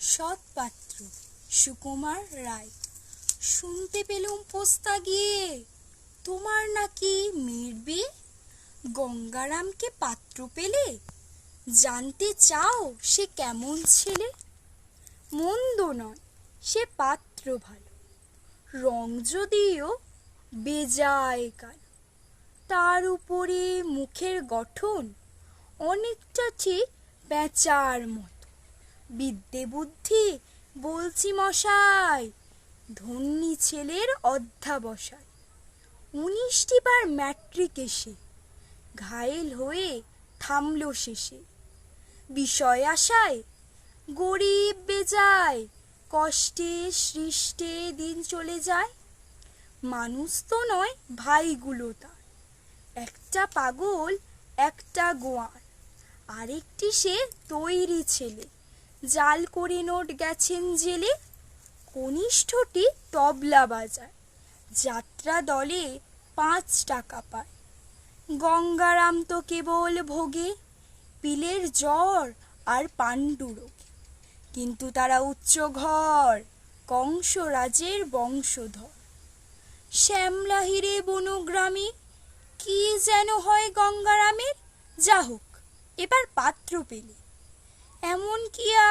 সৎপাত্র সুকুমার রায়। শুনতে পেলুম পোস্তা গিয়ে। তোমার নাকি মেয়ের বিয়ে গঙ্গারামকে পাত্র পেলে? জানতে চাও সে কেমন ছেলে? মন্দ নয়, সে পাত্র ভালো। রং যদিও বেজায় কালো। তার উপরে মুখের গঠন অনেকটা ঠিক বেচার মতো। বিদ্যে বুদ্ধি, বলছি মশাই। ধন্যী ছেলের অধ্যাবসায়। উনিশটি বার ম্যাট্রিক এসে, ঘায়েল হয়ে থামল শেষে। বিষয় আশায় গরিব বেজায়, কষ্টে সৃষ্টে দিন চলে যায়। মানুষ তো নয় ভাইগুলো তার। একটা পাগল, একটা গোয়ার। আরেকটি সে তৈরি ছেলে। জাল করে নোট গেছেন জেলে, কনিষ্ঠটি তবলা বাজায়। যাত্রা দলে পাঁচ টাকা পায়। গঙ্গারাম তো কেবল ভোগে, পিলের জ্বর আর পাণ্ডুরোগ কিন্তু তারা উচ্চ ঘর, কংসরাজের বংশধর। শ্যামলাহিরে বনগ্রামে কি যেন হয় গঙ্গারামের? যা হোক, এবার পাত্র পেলে। এমন কি আর